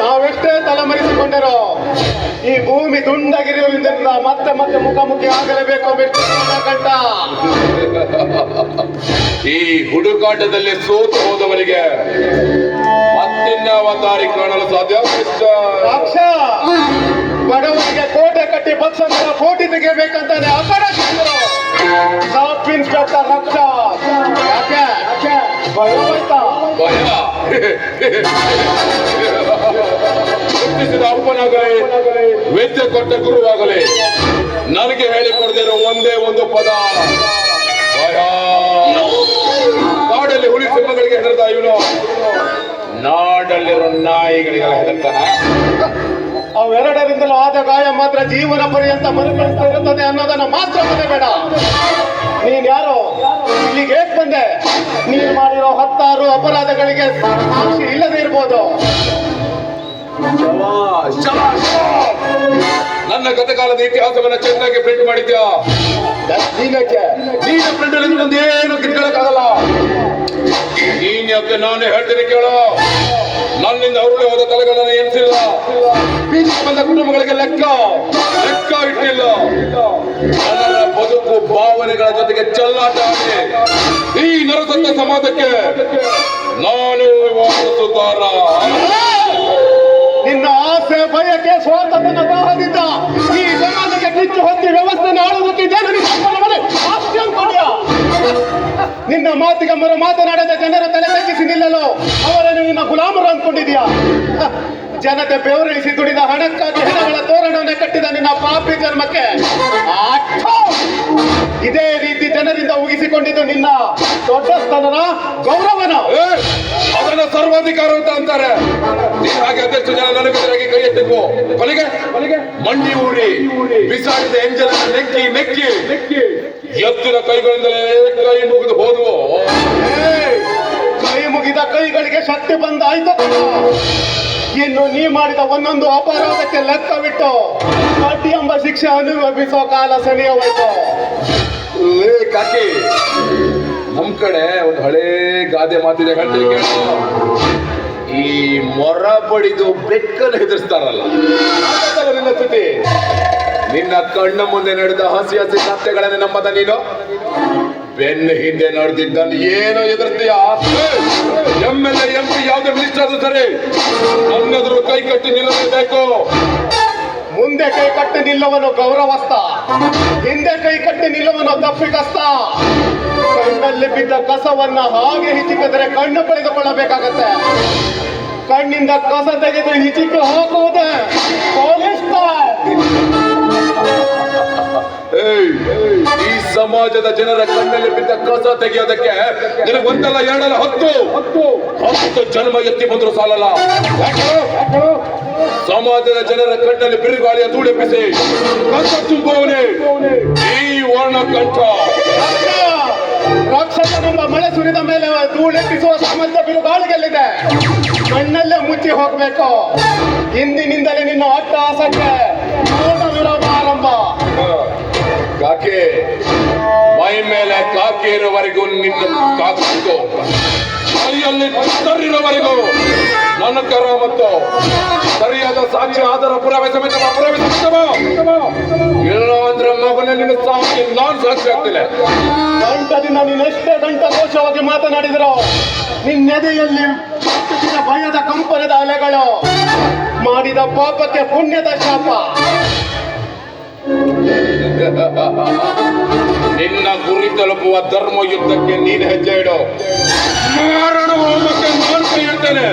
ನಾವೆಷ್ಟೇ ತಲೆಮರೆಸಿಕೊಂಡರೋ ಈ ಭೂಮಿ ದುಂಡಾಗಿರುವುದರಿಂದ ಮತ್ತೆ ಮತ್ತೆ ಮುಖಾಮುಖಿ ಆಗಲೇಬೇಕು ಕಂಟ ಈ ಹುಡುಕಾಟದಲ್ಲಿ ಸೋತು ಹೋದವರಿಗೆ ಮತ್ತಿನ್ನ ಅವತಾರಿ ಕಾಣಲು ಸಾಧ್ಯ? ಬಡವರಿಗೆ ಕೋಟೆ ಕಟ್ಟಿ ಬಸ್ ಕೋಟಿ ತೆಗೆಯಬೇಕಂತಾನೆ ಅಪರಾಧ ಅಪ್ಪನಾಗಲಿ ವಿದ್ಯೆ ಕೊಟ್ಟ ಗುರುವಾಗಲಿ ನನಗೆ ಹೇಳಿಕೊಡದಿರೋ ಒಂದೇ ಒಂದು ಪದ. ಅವೆರಡರಿಂದಲೂ ಆದ ಗಾಯ ಮಾತ್ರ ಜೀವನ ಪರ್ಯಂತ ಮರುಕಳಿಸ್ತಾ ಇರುತ್ತದೆ ಅನ್ನೋದನ್ನ ಮಾತ್ರ ಮರೆಬೇಡ. ನೀನ್ ಯಾರು? ಇಲ್ಲಿಗೆ ಹೇಗ್ ಬಂದೆ. ನೀನ್ ಮಾಡಿರೋ ಹತ್ತಾರು ಅಪರಾಧಗಳಿಗೆ ಸಾಕ್ಷಿ ಇಲ್ಲದೆ ಇರ್ಬೋದು. ನನ್ನ ಗತಕಾಲದ ಇತಿಹಾಸವನ್ನ ಚೆನ್ನಾಗಿ ಪ್ರಿಂಟ್ ಮಾಡಿದ್ಯಾ? ನೀನಕ್ಕೆ ನೀನ ಪ್ರಿಂಟ್ ಅಲ್ಲಿ ಏನು ಕಿತ್ಕೊಳ್ಳಕ್ಕಾಗಲ್ಲ ನೀನ್ ಯಾಕೆ ನಾನೇ ಹೇಳ್ತೀನಿ ಕೇಳೋ. ನನ್ನಿಂದ ಅವ್ರಿಗೆ ಹೋದ ತಲೆಗಳನ್ನ ಎನಿಸಿಲ್ಲ ಬಂದ ಕುಟುಂಬಗಳಿಗೆ ಲೆಕ್ಕ. ಲೆಕ್ಕ ಇಟ್ಟಿಲ್ಲ. ಬದುಕು ಭಾವನೆಗಳ ಜೊತೆಗೆ ಚೆಲ್ಲಾಟ ಈ ನರಸತ್ತ ಸಮಾಜಕ್ಕೆ ನಾನು ನಿನ್ನ ಆಸೆ, ಭಯಕ್ಕೆ ಸ್ವಾತಂತ್ರ್ಯ ದಾಹದಿಂದ ಈ ಸಮಾಜಕ್ಕೆ ಕಿಚ್ಚು ಹೊತ್ತಿ ವ್ಯವಸ್ಥೆ ಆಳುವುದಕ್ಕೆ ನಿನ್ನ ಮಾತಿಗೆ ಮರು ಮಾತನಾಡದ ಜನರ ತಲೆ ತಗ್ಗಿಸಿ ನಿಲ್ಲಲು ಅವರನ್ನು ನಿನ್ನ ಗುಲಾಮರು ಅಂದ್ಕೊಂಡಿದ್ಯಾ ಜನತೆ ಬೆವರಿಳಿಸಿ ದುಡಿದ ಹಣಕ್ಕಾಗಿ ಹೆಣಗಳ ತೋರಣವನ್ನೇ ಕಟ್ಟಿದ ನಿನ್ನ ಪಾಪಿ ಜನ್ಮಕ್ಕೆ! ಇದೇ ರೀತಿ ಜನರಿಂದ ಉಗಿಸಿಕೊಂಡಿದ್ದು ನಿನ್ನ ದೊಡ್ಡ ಸ್ಥಾನನ ಗೌರವನ ಅದನ್ನ ಸರ್ವಾಧಿಕಾರ ಅಂತ ಅಂತಾರೆ. ಹಾಗೆ ಅದೆಷ್ಟು ಜನ ನನಗೆದುರಾಗಿ ಕೈ ಎತ್ತಿದ್ವು? ಕೊನೆಗೆ ಮಂಡಿ ಊರಿ ಬಿಸಾಡಿದ ಎಂಜಲ ನೆಕ್ಕಿ ನೆಕ್ಕಿ. ಎತ್ತಿನ ಕೈಗಳಿಂದಲೇ ಕೈ ಮುಗಿದು ಹೋದವು! ಕೈ ಮುಗಿದ ಕೈಗಳಿಗೆ ಶಕ್ತಿ ಬಂದಾಯ್ತು ಇನ್ನು ನೀ ಮಾಡಿದ ಒಂದೊಂದು ಅಪರಾಧಕ್ಕೆ ಲೆಕ್ಕವಿಟ್ಟು ಅಡ್ಡಿ ಎಂಬ ಶಿಕ್ಷೆ ಅನುಭವಿಸೋ ಕಾಲ ಸನಿಯೋಯ್ತು ಲೇ ಕಾಕಿ ನಮ್ ಕಡೆ ಒಂದು ಹಳೇ ಗಾದೆ ಮಾತಿದೆ ಹೇಳ್ತೀನಿ ಈ ಮೊರ ಬಡಿದು ಬೆಕ್ಕನ್ನು ಹೆದರ್ಸ್ತಾರಲ್ಲ. ನಿನ್ನ ಸ್ಥಿತಿ ನಿನ್ನ ಕಣ್ಣ ಮುಂದೆ ನಡೆದ ಹಸಿ ಹಸಿ ಸತ್ಯಗಳನ್ನ ನಂಬದ ನೀನು? ಬೆನ್ನ ಹಿಂದೆ ನಡೆದಿದ್ದಲ್ಲಿ ಏನೋ ಎದುರ್ತೀಯ ಎಂ ಎಲ್ ಎ ಪಿ ಯಾವುದೇ ಮಿನಿಸ್ಟರ್ ಆದ್ರೂ ಸರಿ ನನ್ನೆದುರು ಕೈ ಕಟ್ಟಿ ನಿಲ್ಲಬೇಕು ಮುಂದೆ ಕೈ ಕಟ್ಟಿ ನಿಲ್ಲವನು ಗೌರವಸ್ತ ಹಿಂದೆ ಕೈ ಕಟ್ಟಿ ನಿಲ್ಲವನು ತಪ್ಪಿಕಸ್ತ ಕಣ್ಣಲ್ಲಿ ಬಿದ್ದ ಕಸವನ್ನ ಹಾಗೆ ಹಿಚಿಕಿದ್ರೆ ಕಣ್ಣು ಪಡೆದುಕೊಳ್ಳಬೇಕಾಗತ್ತೆ ಕಣ್ಣಿಂದ ಕಸ ತೆಗೆದು ಹಿಚಿಕ ಹಾಕುವುದೇ ಸಮಾಜದ ಜನರ ಕಣ್ಣಲ್ಲಿ ಬಿದ್ದ ಕಸ ತೆಗೆಯೋದಕ್ಕೆ ನಿನಗೆ ಒಂದಲ್ಲ ಎರಡಲ್ಲ ಹತ್ತು. ಹತ್ತು ಜನ್ಮ ಎತ್ತಿ ಬಂದ್ರು ಸಾಲಲ್ಲ? ಸಮಾಜದ ಜನರ ಕಣ್ಣಲ್ಲಿ ಬಿರುಗಾಳಿಯ ಧೂಳೆಪ್ಪಿಸಿ ಕಸ ತುಂಬುವವನೇ, ಈ ವರ್ಣ ಕಂಠ ನಮ್ಮ ಮಳೆ ಸುರಿದ ಮೇಲೆ ಧೂಳೆಪ್ಪಿಸುವ ಸಾಮರ್ಥ್ಯ ಬಿರುಗಾಳಿಗೆಲ್ಲಿದೆ ಕಣ್ಣಲ್ಲೇ ಮುಚ್ಚಿ ಹೋಗ್ಬೇಕು. ಹಿಂದಿನಿಂದಲೇ ನಿನ್ನ ಅಟ್ಟಹಾಸಕ್ಕೆ ನೋಟ ಮೇಲೆ ಕಾಕಿ ಇರುವವರೆಗೂ ನಿನ್ನ ಕಾಕು ಕೈಯಲ್ಲಿ ತರಿರುವವರೆಗೂ ನನ್ನ ಕರ ಮತ್ತು ಸರಿಯಾದ ಸಾಕ್ಷಿ ಆಧಾರ ಪುರಾವೆ ಸಮೇತ ಪುರಾವೆ ಸಮೇತ ಮಗನ ನಿನ್ನ ಸಾಕ್ಷಿ ನಾನು ಸಾಕ್ಷಿ ಆಗ್ತಿಲ್ಲ ಗಂಟದಿಂದ ಎಷ್ಟೇ ಗಂಟ ದೋಷವಾಗಿ ಮಾತನಾಡಿದ್ರು ನಿನ್ನೆದೆಯಲ್ಲಿ ಭಯದ ಕಂಪನದ ಅಲೆಗಳು ಮಾಡಿದ ಪಾಪಕ್ಕೆ ಪುಣ್ಯದ ಶಾಪ. ನಿನ್ನ ಗುರಿ ತಲುಪುವ ಧರ್ಮ ಯುದ್ಧಕ್ಕೆ ನೀನು ಹೆಜ್ಜೆ ಇಡೋ. ಮಾರಣ ಹೋಮಕ್ಕೆ ಮಾತ್ರ ಹೇಳ್ತೇನೆ.